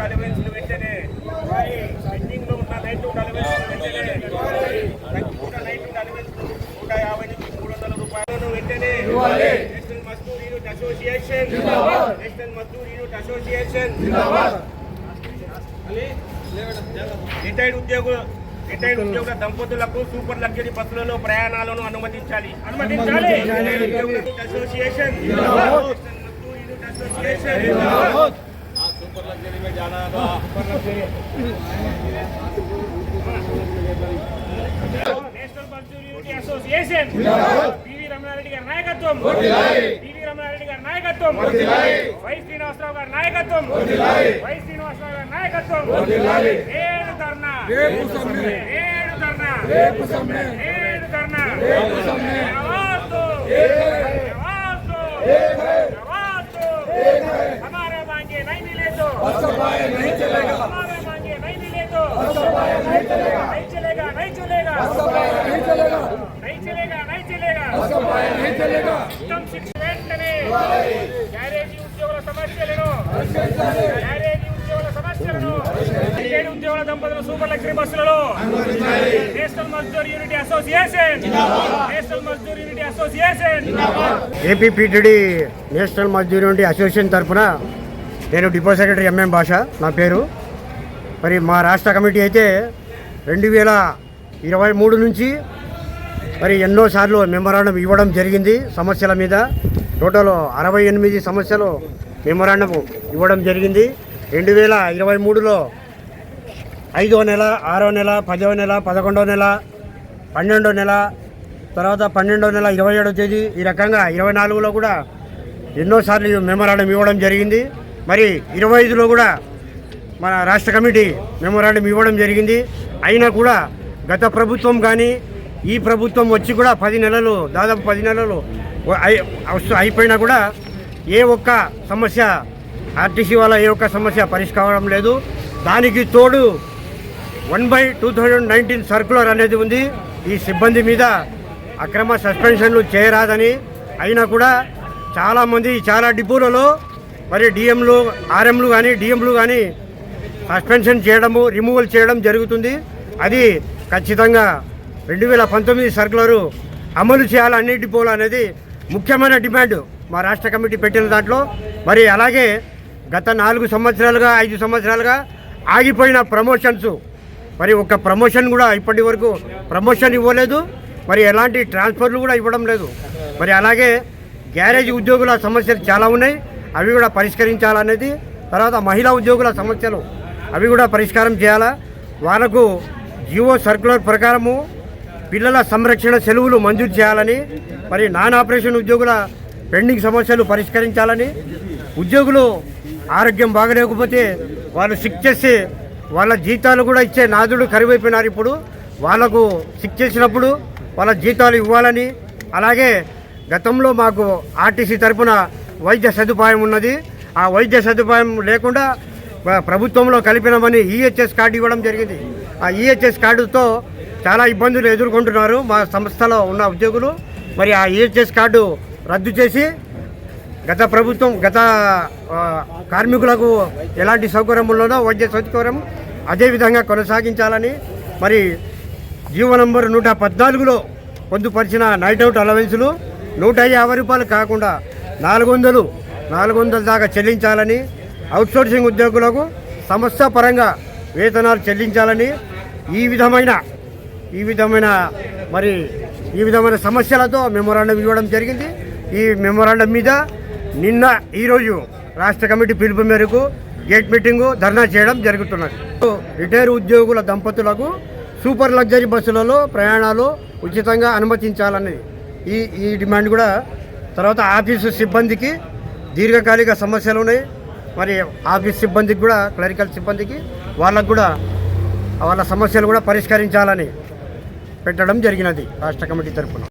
Out allowance వెంటనే. పెండింగ్లో ఉన్న నైట్ అవుట్ అలవెన్స్ వెంటనే. తగ్గిపోయిన నైట్ అవుట్ అలవెన్స్ నూట యాభై నుంచి మూడు వందల రూపాయలను వెంటనే. National Mazdoor unit association. National Mazdoor unit association. Retired ఉద్యోగులు రిటైర్డ్ ఉద్యోగుల దంపతులకు సూపర్ లగ్జరీ బస్సులలో ప్రయాణాలను అనుమతించాలి. అనుమతించాలి. Association. National Mazdoor unit association national Mazdoor unity association PV Ramana Reddy గారి నాయకత్వం పివి రమణారెడ్డి గారి నాయకత్వం వై శ్రీనివాసరావు గారి నాయకత్వం వై శ్రీనివాసరావు గారి నాయకత్వం ఏడు ధర్నా ఏడు ధర్నా ఏడు ధర్నా! नहीं चलेगा नहीं चलेगा नहीं चलेगा नहीं चलेगा ఉత్తమ్ శిక్ష వెంటనే గ్యారేజీ ఉద్యోగుల సమస్యలను గ్యారేజీ ఉద్యోగుల సమస్యలను ఏడు ఉద్యోగుల దంపతుల సూపర్ లగ్జరీ బస్సులలో National Mazdoor Unity Association National Mazdoor Unity Association APPTD National Mazdoor Unity Association తరఫున నేను డిపో సెక్రటరీ ఎంఎం భాష నా పేరు మరి మా రాష్ట్ర కమిటీ అయితే రెండు వేల ఇరవై మూడు నుంచి మరి ఎన్నోసార్లు మెమరాండం ఇవ్వడం జరిగింది సమస్యల మీద. టోటల్ అరవై ఎనిమిది సమస్యలు మెమరాండం ఇవ్వడం జరిగింది. రెండు వేల ఇరవై మూడులో ఐదో నెల ఆరో నెల పదో నెల పదకొండో నెల పన్నెండో నెల తర్వాత పన్నెండో నెల ఇరవై ఏడో తేదీ ఈ రకంగా ఇరవై నాలుగులో కూడా ఎన్నోసార్లు మెమరాండం ఇవ్వడం జరిగింది. మరి ఇరవై ఐదులో కూడా మన రాష్ట్ర కమిటీ మెమోరాండం ఇవ్వడం జరిగింది. అయినా కూడా గత ప్రభుత్వం కానీ ఈ ప్రభుత్వం వచ్చి కూడా పది నెలలు దాదాపు పది నెలలు వస్తు- అయిపోయినా కూడా ఏ ఒక్క సమస్య ఆర్టీసీ వల్ల ఏ ఒక్క సమస్య పరిష్కారం లేదు. దానికి తోడు one by two thousand nineteen circular అనేది ఉంది. ఈ సిబ్బంది మీద అక్రమ సస్పెన్షన్లు చేయరాదని. అయినా కూడా చాలామంది చాలా డిపోలలో మరి డిఎంలు ఆర్ఎంలు కానీ డిఎంలు కానీ సస్పెన్షన్ చేయడము రిమూవల్ చేయడం జరుగుతుంది. అది ఖచ్చితంగా రెండు వేల పంతొమ్మిది సర్కులరు అమలు చేయాలి అన్ని డిపోలు అనేది ముఖ్యమైన డిమాండ్ మా రాష్ట్ర కమిటీ పెట్టిన దాంట్లో. మరి అలాగే గత నాలుగు సంవత్సరాలుగా ఐదు సంవత్సరాలుగా ఆగిపోయిన ప్రమోషన్స్. మరి ఒక ప్రమోషన్ కూడా ఇప్పటి వరకు ప్రమోషన్ ఇవ్వలేదు. మరి ఎలాంటి ట్రాన్స్ఫర్లు కూడా ఇవ్వడం లేదు. మరి అలాగే గ్యారేజ్ ఉద్యోగుల సమస్యలు చాలా ఉన్నాయి. అవి కూడా పరిష్కరించాలనేది. తర్వాత మహిళా ఉద్యోగుల సమస్యలు అవి కూడా పరిష్కారం చేయాలా? వాళ్ళకు జియో సర్కులర్ ప్రకారము పిల్లల సంరక్షణ సెలవులు మంజూరు చేయాలని మరి నాన్ ఆపరేషన్ ఉద్యోగుల పెండింగ్ సమస్యలు పరిష్కరించాలని ఉద్యోగులు ఆరోగ్యం బాగలేకపోతే వాళ్ళు సిక్ చేసి వాళ్ళ జీతాలు కూడా ఇచ్చే నాదుడు కరువైపోయినారు ఇప్పుడు. వాళ్ళకు సిక్ చేసినప్పుడు వాళ్ళ జీతాలు ఇవ్వాలని అలాగే గతంలో మాకు ఆర్టీసీ తరపున వైద్య సదుపాయం ఉన్నది. ఆ వైద్య సదుపాయం లేకుండా ప్రభుత్వంలో కలిపినామని ఈహెచ్ఎస్ కార్డు ఇవ్వడం జరిగింది. ఆ ఈహెచ్ఎస్ కార్డుతో చాలా ఇబ్బందులు ఎదుర్కొంటున్నారు మా సంస్థలో ఉన్న ఉద్యోగులు. మరి ఆ ఈహెచ్ఎస్ కార్డు రద్దు చేసి గత ప్రభుత్వం గత కార్మికులకు ఎలాంటి సౌకర్యం ఉన్నదో వైద్య సౌకర్యం అదేవిధంగా కొనసాగించాలని మరి జీవో నంబర్ నూట పద్నాలుగులో పొందుపరిచిన నైట్ అవుట్ అలవెన్సులు నూట యాభై రూపాయలు కాకుండా నాలుగు వందలు నాలుగు వందల దాకా చెల్లించాలని అవుట్సోర్సింగ్ ఉద్యోగులకు సమస్య పరంగా వేతనాలు చెల్లించాలని ఈ విధమైన ఈ విధమైన మరి ఈ విధమైన సమస్యలతో మెమోరాండం ఇవ్వడం జరిగింది. ఈ మెమోరాండం మీద నిన్న ఈరోజు రాష్ట్ర కమిటీ పిలుపు మేరకు గేట్ మీటింగు ధర్నా చేయడం జరుగుతున్నది. రిటైర్ ఉద్యోగుల దంపతులకు సూపర్ లగ్జరీ బస్సులలో ప్రయాణాలు ఉచితంగా అనుమతించాలని ఈ ఈ డిమాండ్ కూడా తర్వాత ఆఫీసు సిబ్బందికి దీర్ఘకాలిక సమస్యలు ఉన్నాయి. మరి ఆఫీస్ సిబ్బందికి కూడా క్లరికల్ సిబ్బందికి వాళ్ళకు కూడా వాళ్ళ సమస్యలు కూడా పరిష్కరించాలని పెట్టడం జరిగినది రాష్ట్ర కమిటీ తరఫున